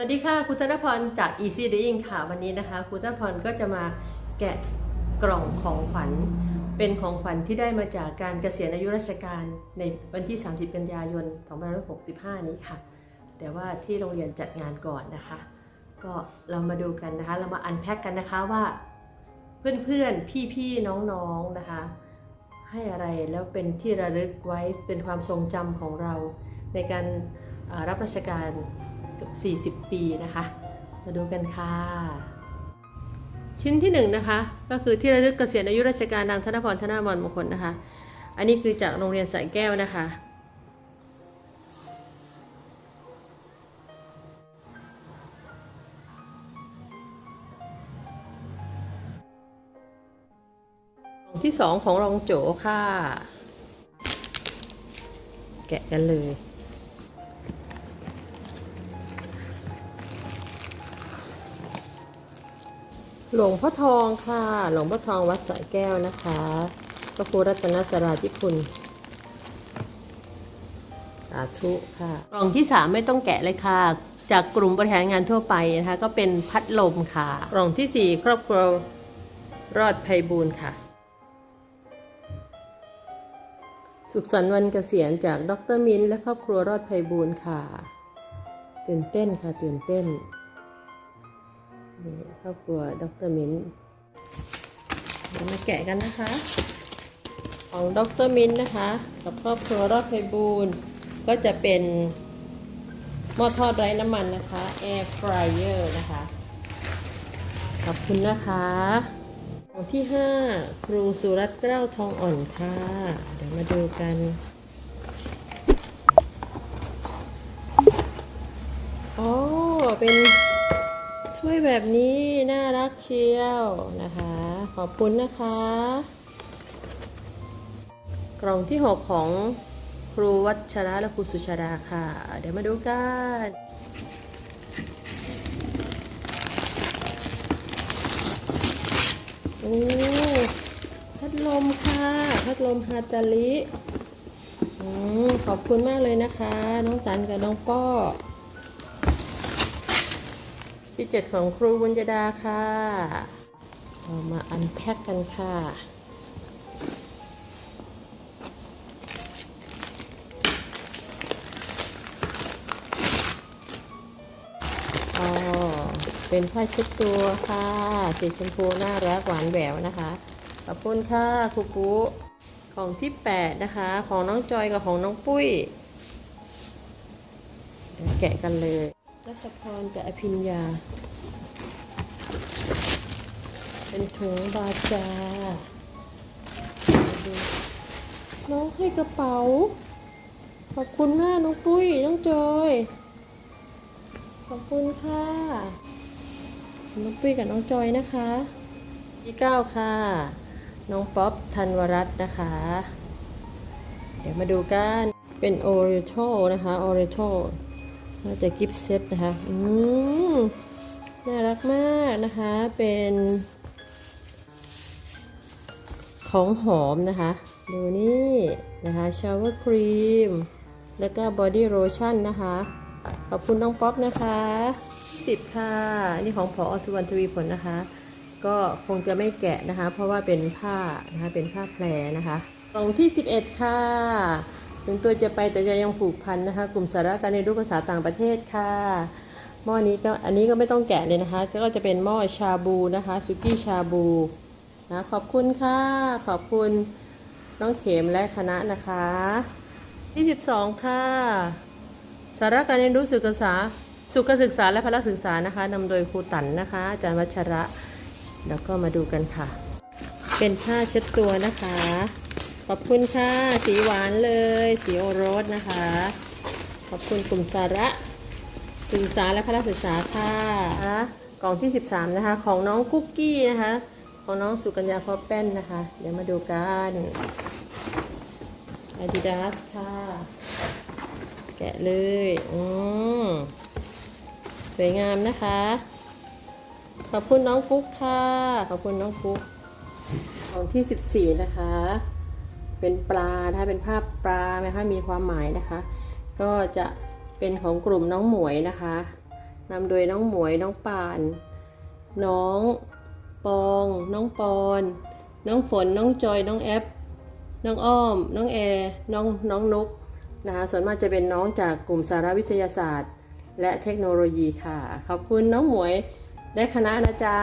วัสดีค่ะคุณธนพรจาก Easy Doing ค่ะวันนี้นะคะคุณธนพรก็จะมาแกะกล่องของขวัญ เป็นของขวัญที่ได้มาจากการเกษียณอายุราชการในวันที่ 30 กันยายน 2565 นี้ค่ะ แต่ว่าที่โรงเรียนจัดงานก่อนนะคะ ก็เรามาดูกันนะคะ เรามาอันแพ็กกันนะคะว่า เพื่อนๆ พี่ๆ น้องๆนะคะ ให้อะไรแล้วเป็นที่ระลึกไว้เป็นความทรงจำของเราในการรับราชการ เกือบ40 ปีนะคะ มาดูกันค่ะ ชิ้นที่หนึ่งนะคะ ก็คือที่ระลึกเกษียณอายุราชการนางธนพรธนามรมงคลนะคะ อันนี้คือจากโรงเรียนสายแก้วนะคะที่สองของรองโจค่ะ แกะกันเลย หลวงพ่อทองค่ะ หลวงพ่อทองวัดสายแก้วนะคะพระครูรัตนสราธิคุณ สาธุค่ะ กล่องที่สามไม่ต้องแกะเลยค่ะ จากกลุ่มบริหารงานทั่วไปนะคะ ก็เป็นพัดลมค่ะ กล่องที่สี่ครอบครัวรอดภัยบูรณ์ค่ะ สุขสันต์วันเกษียณจากดรมินท์และครอบครัวรอดภัยบูรณ์ค่ะ ตื่นเต้นค่ะ ตื่นเต้น นี่ครอบครัวดรมินเดี๋ยวมาแกะกันนะคะ ของดรมินนะคะ กับครอบครัวรอดไพบูลก็จะเป็นหม้อทอดไร้น้ำมันนะคะ Air Fryer นะคะ ขอบคุณนะคะของที่ 5 ครูสุรัตน์เกล้าทองอ่อนค่ะ เดี๋ยวมาดูกันโอ้เป็น แบบนี้ น่ารักเชียวนะคะ ขอบคุณนะคะ กล่องที่ 6 ของครูวัชระและครูสุชาดาค่ะ เดี๋ยวมาดูกันโอ้พัดลมค่ะ พัดลมฮาตาลิอืมขอบคุณมากเลยนะคะ น้องตันกับน้องป้อ ที่เจ็ดของครูบุญยดาค่ะเรามาอันแพ็กกันค่ะ เป็นผ้าเช็ดตัวค่ะ สีชมพูน่ารักหวานแหววนะคะ ขอบคุณค่ะครูปุ๊ของที่ 8 นะคะ ของน้องจอยกับของน้องปุ้ย แกะกันเลย รัชพรกับอภิญญา เป็นถุงบาจาดูน้องให้กระเป๋า ขอบคุณมากน้องปุ้ยน้องจอยขอบคุณค่ะน้องปุ้ยกับน้องจอยนะคะที่เก้าค่ะ น้องป๊อปธันวรัตน์นะคะ เดี๋ยวมาดูกัน เป็นโอริโ o นะคะโอริโ o าจะกิฟต์เซตนะคะ อืมน่ารักมากนะคะ เป็น ของหอมนะคะ ดูนี่นะคะชาวเวอร์ครีม แล้วก็บอดี้โลชั่นนะคะ ขอบคุณน้องป๊อปนะคะ10ค่ะ นี่ของพอสุวรรณทวีผลนะคะ ก็คงจะไม่แกะนะคะ เพราะว่าเป็นผ้านะคะ เป็นผ้าแพรนะคะกล่องที่ 11 ค่ะ ถึงตัวจะไปแต่จะยังผูกพันนะคะ กลุ่มสาระการเรียนรู้ภาษาต่างประเทศค่ะหม้อนี้ก็อันนี้ก็ไม่ต้องแกะเลยนะคะก็จะเป็นหม้อชาบูนะคะสุกี้ชาบูนะขอบคุณค่ะ ขอบคุณน้องเข็มและคณะนะคะที่12ค่ะสาระการเรียนรู้สุขศึกษาสุขศึกษาและพละศึกษานะคะนำโดยครูตันนะคะ อาจารย์วัชระ แล้วก็มาดูกันค่ะ เป็นผ้าเช็ดตัวนะคะ ขอบคุณค่ะ สีหวานเลย สีโอรสนะคะ ขอบคุณกลุ่มสาระศึกษาและพละศึกษาค่ะกล่องที่ 13 นะคะ ของน้องคุกกี้นะคะ ของน้องสุกัญญาพอแป้นนะคะ เดี๋ยวมาดูกัน Adidas ค่ะ แกะเลย อืมสวยงามนะคะ ขอบคุณน้องฟุ๊กค่ะ ขอบคุณน้องฟุ๊กของที่ 14 นะคะ เป็นปลานะคะเป็นภาพปลานะคะมีความหมายนะคะ ก็จะเป็นของกลุ่มน้องหมวยนะคะนำโดยน้องหมวยน้องป่าน น้องปอง น้องปอน น้องฝนน้องจอยน้องแอปน้องอ้อม น้องแอร์น้องน้องนุกนะคะส่วนมากจะเป็นน้องจากกลุ่มสารวิทยาศาสตร์ และเทคโนโลยีค่ะ ขอบคุณน้องหมวยและคณะนะจ๊ะ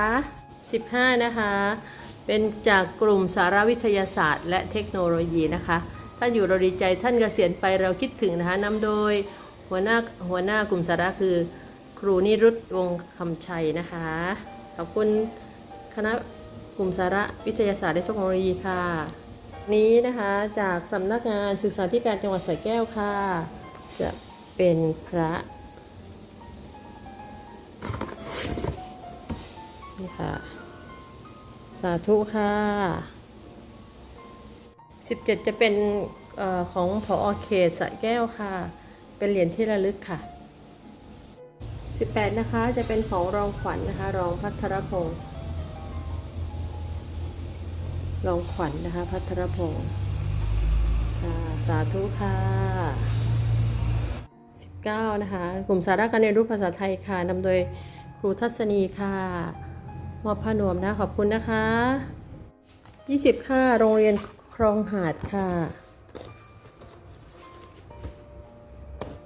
15 นะคะ เป็นจากกลุ่มสารวิทยาศาสตร์ และเทคโนโลยีนะคะ ท่านอยู่เราดีใจท่านเกษียณไปเราคิดถึงนะคะนำโดยหัวหน้าหัวหน้ากลุ่มสาระคือ ครูนิรุตวงคำชัยนะคะ ขอบคุณคณะกลุ่มสาระวิทยาศาสตร์และเทคโนโลยีค่ะ นี้นะคะจากสำนักงานศึกษาธิการจังหวัดสระแก้วค่ะ จะเป็นพระนี่ค่ะ สาธุค่ะ 17 จะเป็นเออของผอเขตสระแก้วค่ะ เป็นเหรียญที่ระลึกค่ะ 18 นะคะจะเป็นของรองขวัญนนะคะ รองพัทรพงศ์รองขวัญนนะคะ พัทรพงศ์ค่ะสาธุค่ะ 19 นะคะ กลุ่มสาระการเรียนรู้ภาษาไทยค่ะนำโดยครูทัศนีค่ะ มอบผ้านวมนะขอบคุณนะคะ 20 ค่ะ โรงเรียนครองหาดค่ะ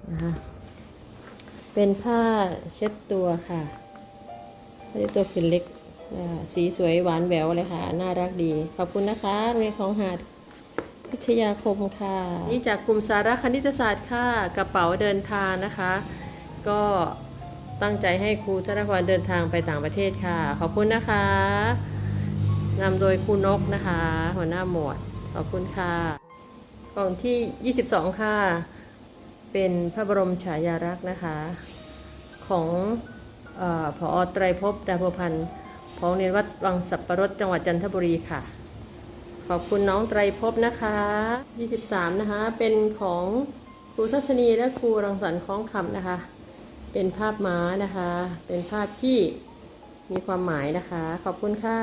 นะคะเป็นผ้าเช็ดตัวค่ะผ้าเช็ดตัวผืนเล็กอ่าสีสวยหวานแหววเลยค่ะ น่ารักดี ขอบคุณนะคะโรงเรียนครองหาดพิทยาคมค่ะ นี่จากกลุ่มสาระคณิตศาสตร์ค่ะ กระเป๋าเดินทางนะคะ ก็ ตั้งใจให้ครูธนพรเดินทางไปต่างประเทศค่ะ ขอบคุณนะคะนำโดยครูนกนะคะ หัวหน้าหมวด ขอบคุณค่ะกล่องที่ 22 ค่ะ เป็นพระบรมฉายาลักษณ์นะคะ ของออผอไตรภพดาภพันธ์ของเรียนวัดวังสับปะรดจังหวัดจันทบุรีค่ะ ขอบคุณน้องไตรภพนะคะ 23 นะคะ เป็นของครูทัศนีและครูรังสรรค์คล้องคำนะคะ เป็นภาพม้านะคะ เป็นภาพที่มีความหมายนะคะ ขอบคุณค่ะ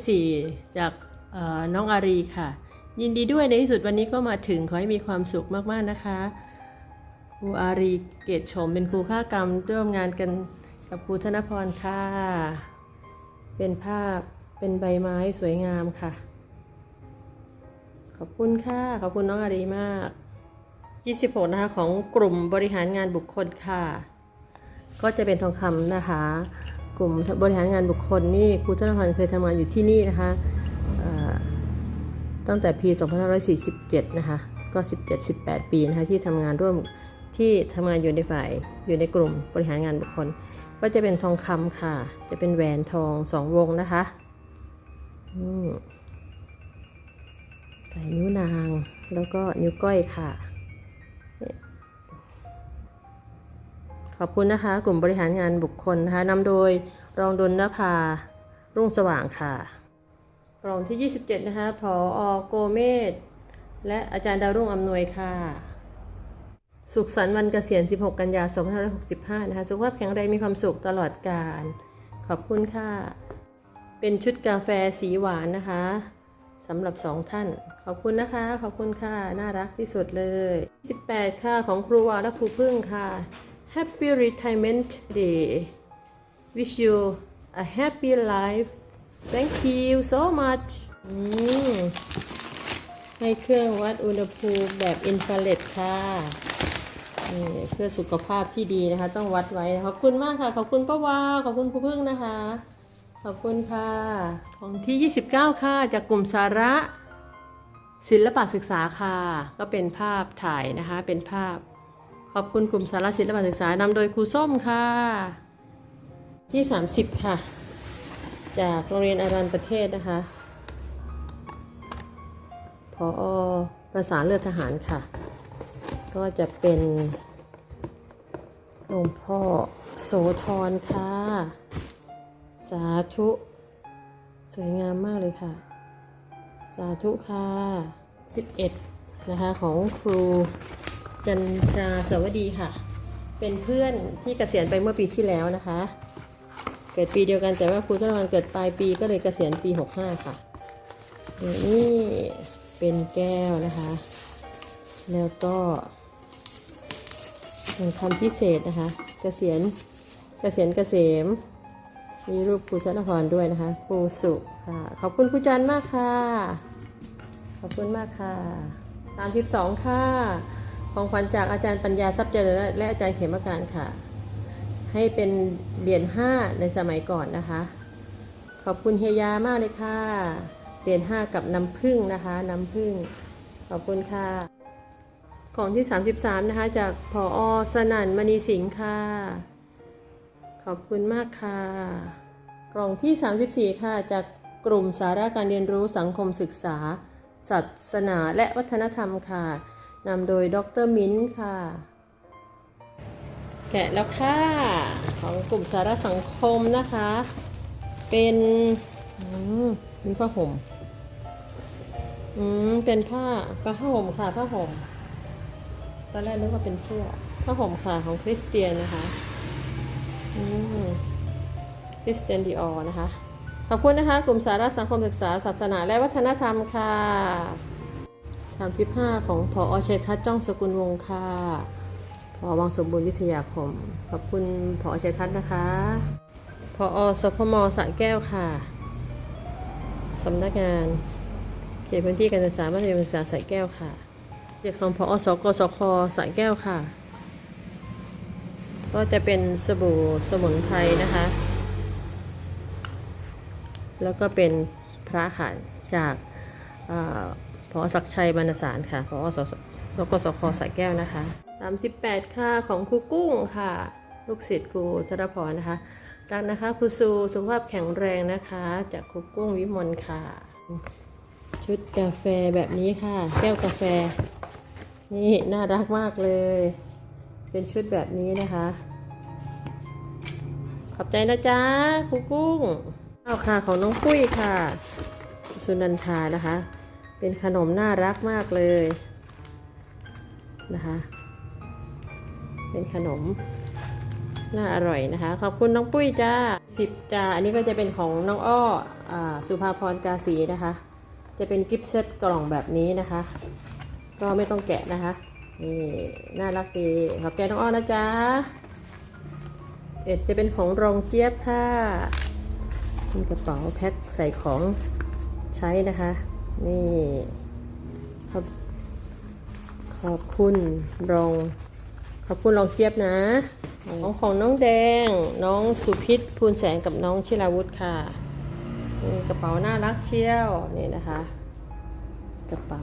24 จากเอ่อน้องอารีค่ะ ยินดีด้วยในที่สุดวันนี้ก็มาถึงขอให้มีความสุขมากๆนะคะครูอารีเกตชมเป็นครูค่ากรรมร่วมงานกันกับครูธนพรค่ะ เป็นภาพเป็นใบไม้สวยงามค่ะ ขอบคุณค่ะ ขอบคุณน้องอารีมาก 26นะคะของกลุ่มบริหารงานบุคคลค่ะ ก็จะเป็นทองคำนะคะ กลุ่มบริหารงานบุคคลนี่ครูธนพรเคยทำงานอยู่ที่นี่นะคะตั้งแต่ปี2547 นะคะ ก็ 17-18 ปีนะคะที่ทำงานร่วมที่ทำงานอยู่ในฝ่ายอยู่ในกลุ่มบริหารงานบุคคล ก็จะเป็นทองคำค่ะ จะเป็นแหวนทองสองวงนะคะใส่นิ้วนางแล้วก็นิ้วก้อยค่ะ ขอบคุณนะคะ กลุ่มบริหารงานบุคคลนะคะนำโดยรองดลนภา รุ่งสว่างค่ะกล่องที่ 27 นะคะผออโกเมศและอาจารย์ดาวรุ่งอำนวยค่ะ สุขสันต์วันเกษียณ 16 กันยายน2565 นะคะ สุขภาพแข็งแรงมีความสุขตลอดกาลขอบคุณค่ะ เป็นชุดกาแฟสีหวานนะคะสำหรับสองท่าน ขอบคุณนะคะ ขอบคุณค่ะ น่ารักที่สุดเลย 18 ค่ะ ของครูวาและครูพึ่งค่ะ Happy Retirement Day Wish you a happy life Thank you so much ให้เครื่องวัดอุณหภูมิแบบอินฟราเรดค่ะเพื่อสุขภาพที่ดีนะคะ ต้องวัดไว้ ขอบคุณมากค่ะ ขอบคุณป้าวาขอบคุณครูพึ่งนะคะ ขอบคุณค่ะ ของที่ 29 ค่ะ จากกลุ่มสาระ ศิลปศึกษาค่ะ ก็เป็นภาพถ่ายนะคะ เป็นภาพ ขอบคุณกลุ่มสาระศิลปศึกษานำโดยครูส้มค่ะที่ 30 ค่ะ จากโรงเรียนอารันประเทศนะคะพอประสานเลือดทหารค่ะ ก็จะเป็นหลวงพ่อโสธรค่ะ สาธุ สวยงามมากเลยค่ะ สาธุค่ะ 11 นะคะ ของครู จันทราสวัสดีค่ะ เป็นเพื่อนที่เกษียณไปเมื่อปีที่แล้วนะคะ เกิดปีเดียวกันแต่ว่าครูธนวันเกิดปลายปีก็เลยเกษียณปี 65 ค่ะเดี๋ยวนี้เป็นแก้วนะคะ แล้วก็เป็นคำพิเศษนะคะ เกษียณเกษียณเกษม มีรูปครูชนพรด้วยนะคะครูสุค่ะ ขอบคุณครูจันทร์มากค่ะ ขอบคุณมากค่ะตามทิปสองค่ะ ของขวัญจากอาจารย์ปัญญาทรัพย์เจริญและอาจารย์เขมการค่ะ ให้เป็นเหรียญห้าในสมัยก่อนนะคะ ขอบคุณเฮียยามากเลยค่ะ เหรียญห้ากับน้ำผึ้งนะคะ น้ำผึ้งขอบคุณค่ะของที่ 33 นะคะ จากผออสนั่นมณีสิงห์ค่ะ ขอบคุณมากค่ะ กล่องที่ 34 ค่ะ จากกลุ่มสาระการเรียนรู้สังคมศึกษาศาสนาและวัฒนธรรมค่ะ นำโดยดรมิ้นท์ค่ะ แกะแล้วค่ะ ของกลุ่มสาระสังคมนะคะ เป็นอืมมีผ้าห่มอืมเป็นผ้าผ้าห่มค่ะผ้าห่มตอนแรกนึกว่าเป็นเสื้อผ้าห่มค่ะของคริสเตียนนะคะอืมคริสเตียนดีออนะคะขอบคุณนะคะ กลุ่มสาระสังคมศึกษาศาสนาและวัฒนธรรมค่ะ 35 ของพออชัยทัศน์จ้องสกุลวงศ์ค่ะพอวังสมบูรณ์วิทยาคม ขอบคุณพออชัยทัศน์นะคะพอสพมสระแก้วค่ะสำนักงานเขตพื้นที่การศึกษามัธยมศึกษาสระแก้วค่ะเขตของพอสกสคสระแก้วค่ะ ก็จะเป็นสบู่สมุนไพรนะคะ แล้วก็เป็นพระค่ะจากอา พอศักชัยบรรณสารค่ะพอสสสกสคสระแก้วนะคะ 38 ค่ะของครูกุ้งค่ะ ลูกศิษย์ครูธนพรนะคะรักนะคะครูซูสุขภาพแข็งแรงนะคะ จากครูกุ้งวิมลค่ะ ชุดกาแฟแบบนี้ค่ะ แก้วกาแฟ นี่น่ารักมากเลย เป็นชุดแบบนี้นะคะ ขอบใจนะจ๊ะครูกุ้งข้าวค่ะของน้องปุ้ยค่ะ สุนันทานะคะ เป็นขนมน่ารักมากเลยนะคะ เป็นขนมน่าอร่อยนะคะ ขอบคุณน้องปุ้ยจ้าสิบจ้า อันนี้ก็จะเป็นของน้องอ้ออสุภาพรกาสีนะคะ จะเป็นกิฟต์เซตกล่องแบบนี้นะคะ ก็ไม่ต้องแกะนะคะ นี่น่ารักดี ขอบใจน้องอ้อนะจ๊ะเอ็ดจะเป็นของรองเจี๊ยบค่ะมีกระเป๋าแพ็คใส่ของใช้นะคะ นี่ขอบขอบคุณรอง ขอบคุณรองเจี๊ยบนะของของน้องแดง น้องสุพิษภูลแสงกับน้องชิราวุธค่ะนี่กระเป๋าน่ารักเชียวนี่นะคะ กระเป๋า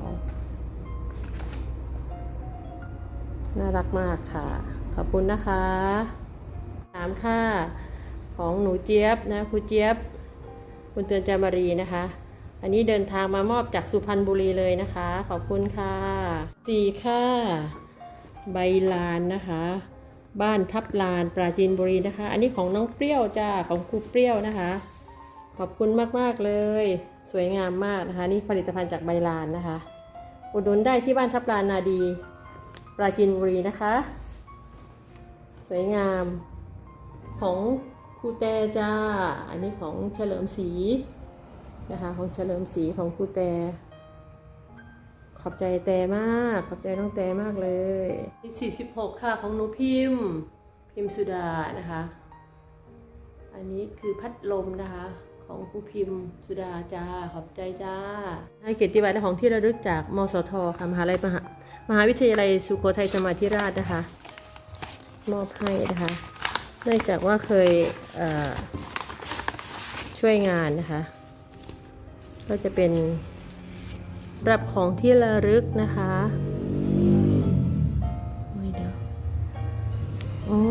น่ารักมากค่ะ ขอบคุณนะคะถามค่ะของหนูเจี๊ยบนะครูเจี๊ยบ คุณเตือนจามารีนะคะ อันนี้เดินทางมามอบจากสุพรรณบุรีเลยนะคะ ขอบคุณค่ะสี่ค่ะ ใบลานนะคะ บ้านทับลานปราจีนบุรีนะคะ อันนี้ของน้องเปรี้ยวจ้าของครูเปรี้ยวนะคะ ขอบคุณมากๆเลย สวยงามมากนะคะ นี่ผลิตภัณฑ์จากใบลานนะคะ อุดหนุนได้ที่บ้านทับลานนาดี ปราจีนบุรีนะคะ สวยงามของครูแตจ้า อันนี้ของเฉลิมศรี นะคะ ของเฉลิมศรีของครูแต่ ขอบใจแต่มาก ขอบใจน้องแต่มากเลยที่46ค่ะของหนูพิมพ์ พิมพ์สุดานะคะ อันนี้คือพัดลมนะคะของครูพิมพ์สุดาจ้า ขอบใจจ้าให้เกียรติบัตรของที่ระลึกจากมสทค่ะมหาลัยมหามหาวิทยาลัยสุโขทัยสมาธิราชนะคะ มอบให้นะคะเนื่องจากว่าเคยเช่วยงานนะคะ ก็จะเป็นรับของที่ระลึกนะคะโอ้ยเดี๋ยวโอ้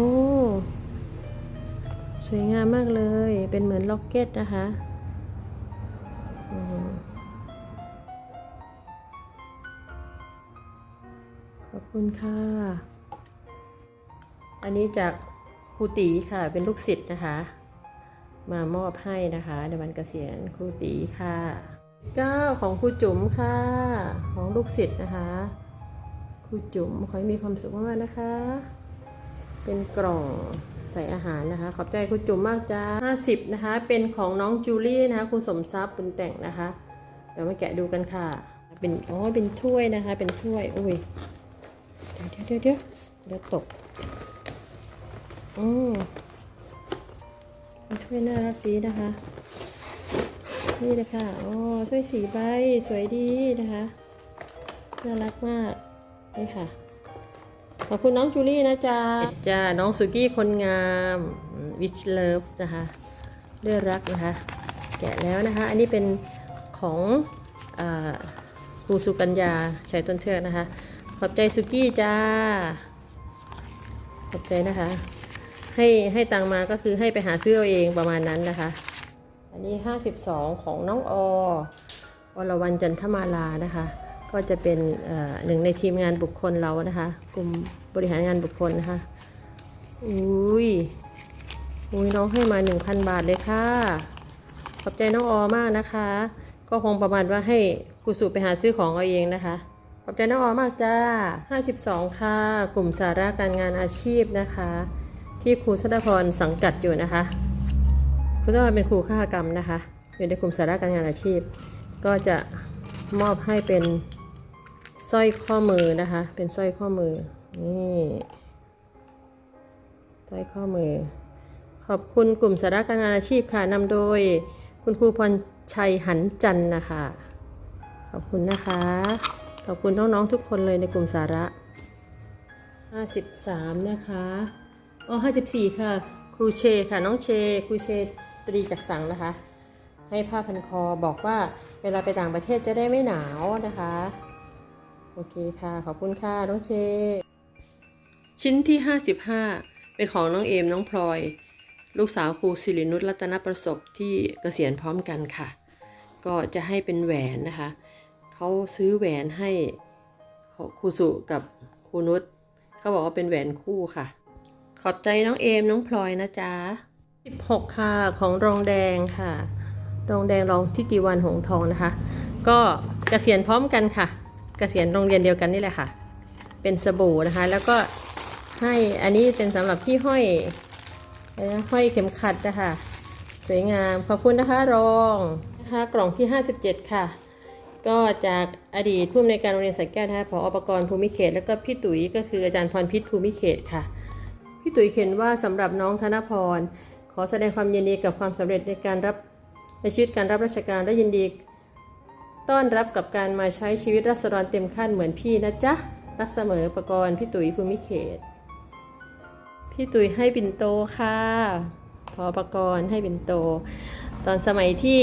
สวยงามมากเลย เป็นเหมือนล็อกเก็ตนะคะขอบคุณค่ะ อันนี้จากครูตีค่ะ เป็นลูกศิษย์นะคะ มามอบให้นะคะ ในวันเกษียณครูตีค่ะเก้าของครูจุ๋มค่ะ ของลูกศิษย์นะคะครูจุ๋มขอให้มีความสุขมากๆนะคะ เป็นกล่องใส่อาหารนะคะ ขอบใจครูจุ๋มมากจ้า50 นะคะ เป็นของน้องจูลี่นะคะครูสมทรัพย์บุญแต่งนะคะ เดี๋ยวมาแกะดูกันค่ะ เป็นอ๋อเป็นถ้วยนะคะ เป็นถ้วยอุ้ยเดี๋ยวเดี๋ยวเดี๋ยวเดี๋ยวตกอืม ถ้วยน่ารักดีนะคะ นี่เลยค่ะอ๋อถ้วยสีใบสวยดีนะคะ น่ารักมาก นี่ค่ะ ขอบคุณน้องจูลี่นะจ๊ะจ้าน้องสุกี้คนงามวิชเลิฟนะคะด้วยรักนะคะ แกะแล้วนะคะ อันนี้เป็นของอครูสุกัญญาชัยต้นเทือกนะคะ ขอบใจสุกี้จ้า ขอบใจนะคะ ให้ให้ตังมาก็คือให้ไปหาซื้อเอาเองประมาณนั้นนะคะ อันนี้ 52 ของน้องอวรวันจันทมาลานะคะ ก็จะเป็นหนึ่งในทีมงานบุคคลเรานะคะ กลุ่มบริหารงานบุคคลนะคะ อุ้ยอุ้ยน้องให้มา 1,000 บาทเลยค่ะ ขอบใจน้องออมากนะคะ ก็คงประมาณว่าให้ครูสุไปหาซื้อของเอาเองนะคะขอบใจน้องออมากจ้า 52 ค่ะ กลุ่มสาระการงานอาชีพนะคะ ที่ครูธนพรสังกัดอยู่นะคะครูธนพรเป็นครูข้ากรรมนะคะ อยู่ในกลุ่มสาระการงานอาชีพ ก็จะมอบให้เป็นสร้อยข้อมือนะคะ เป็นสร้อยข้อมือนี่สร้อยข้อมือ ขอบคุณกลุ่มสาระการงานอาชีพค่ะนำโดยคุณครูพรชัยหันจันนะคะ ขอบคุณนะคะ ขอบคุณน้องๆทุกคนเลยในกลุ่มสาระ 53 นะคะ อ๋อ54ค่ะ ครูเชค่ะ น้องเช ครูเชตรีจักสังนะคะ ให้ผ้าพันคอบอกว่าเวลาไปต่างประเทศจะได้ไม่หนาวนะคะ โอเคค่ะ ขอบคุณค่ะ น้องเช ชิ้นที่55เป็นของน้องเอมน้องพลอย ลูกสาวครูสิรินุชรัตนประสบที่เกษียณพร้อมกันค่ะ ก็จะให้เป็นแหวนนะคะเขาซื้อแหวนให้ครูสุกับครูนุชเขาบอกว่าเป็นแหวนคู่ค่ะ ขอบใจน้องเอมน้องพลอยนะจ๊ะ16 ค่ะ ของรองแดงค่ะ รองแดงรองทิติวันหงทองนะคะ ก็เกษียณพร้อมกันค่ะ เกษียณโรงเรียนเดียวกันนี่แหละค่ะ เป็นสบู่นะคะ แล้วก็ให้อันนี้เป็นสำหรับที่ห้อยห้อยเข็มขัดนะคะสวยงามขอบคุณนะคะรองนะคะกล่องที่ 57 ค่ะ ก็จากอดีตผู้อำนวยการโรงเรียนสระแก้วนะคะผออปกรณ์ภูมิเขต แล้วก็พี่ตุ๋ยก็คืออาจารย์พรพิษภูมิเขตค่ะ พี่ตุ๋ยเขียนว่าสำหรับน้องธนพร ขอแสดงความยินดีกับความสำเร็จในการรับในชีวิตการรับราชการและยินดี ต้อนรับกับการมาใช้ชีวิตรัษฎรเต็มขั้นเหมือนพี่นะจ๊ะรักเสมอประกรณ์พี่ตุ๋ยภูมิเขต พี่ตุ๋ยให้ปิ่นโตค่ะพอประกรณ์ให้ปิ่นโต ตอนสมัยที่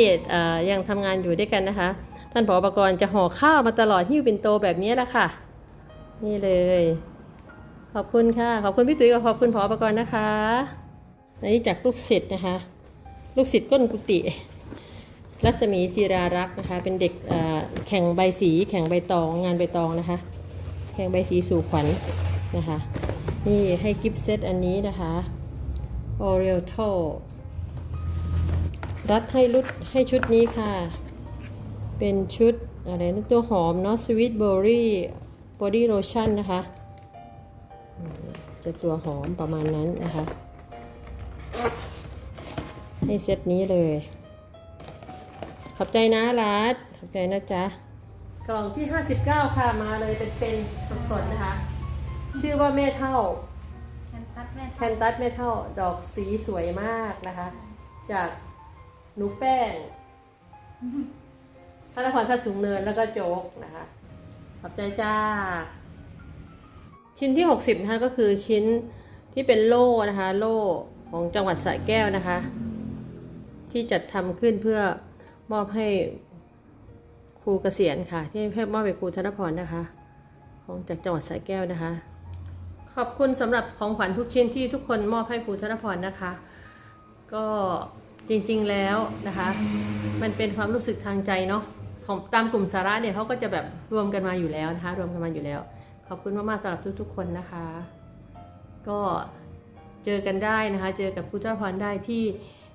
ยังทำงานอยู่ด้วยกันนะคะ ท่านผอประกรณ์จะห่อข้าวมาตลอดหิ้วปิ่นโตแบบนี้แหละค่ะ นี่เลย ขอบคุณค่ะ ขอบคุณพี่ตุ๋ยกับขอบคุณผอประกรณ์นะคะอันนี้จากลูกศิษย์นะคะ ลูกศิษย์ก้นกุฏิรัศมีศิรารักษ์นะคะ เป็นเด็กแข่งใบสี แข่งใบตอง งานใบตองนะคะ แข่งใบสีสู่ขวัญนะคะ นี่ให้กิฟต์เซตอันนี้นะคะ o r i e n t a l รัดให้รุดให้ชุดนี้ค่ะ เป็นชุดอะไรนะตัวหอมเนาะ Sweet Berry Body Lotion นนะคะ จะตัวหอมประมาณนั้นนะคะ ให้เซตนี้เลย ขอบใจนะรัดขอบใจนะจ๊ะ กล่องที่ 59 ค่ะมาเลยเป็นเป็นสดๆนะคะ ชื่อว่าแม่เท่าแคนตัสแม่แคนตัสแม่เท่าดอกสีสวยมากนะคะ จากหนูแป้งธนพรทัดสูงเนินแล้วก็โจ๊กนะคะ ขอบใจจ้า ชิ้นที่ 60นะคะก็คือชิ้นที่เป็นโล่นะคะ โล่ของจังหวัดสระแก้วนะคะ ที่จัดทำขึ้นเพื่อมอบให้ครูเกษียณค่ะ ที่ให้มอบให้ครูธนพรนะคะ ของจากจังหวัดสระแก้วนะคะ ขอบคุณสำหรับของขวัญทุกชิ้นที่ทุกคนมอบให้ครูธนพรนะคะ ก็จริงๆแล้วนะคะ มันเป็นความรู้สึกทางใจเนาะของตามกลุ่มสาระเนี่ยเขาก็จะแบบรวมกันมาอยู่แล้วนะคะ รวมกันมาอยู่แล้ว ขอบคุณมากๆสำหรับทุกๆคนนะคะ ก็เจอกันได้นะคะ เจอกับผู้เจ้าพรได้ที่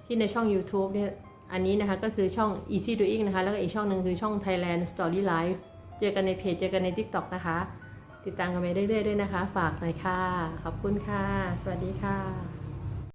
ที่ในช่อง YouTube เนี่ยอันนี้นะคะก็คือช่อง Easy Doing นะคะ แล้วก็อีกช่องหนึ่งคือช่อง Thailand Story Life เจอกันในเพจเจอกันใน TikTok นะคะ ติดตามกันไปเรื่อยๆด้วยนะคะ ฝากหน่อยค่ะ ขอบคุณค่ะ สวัสดีค่ะ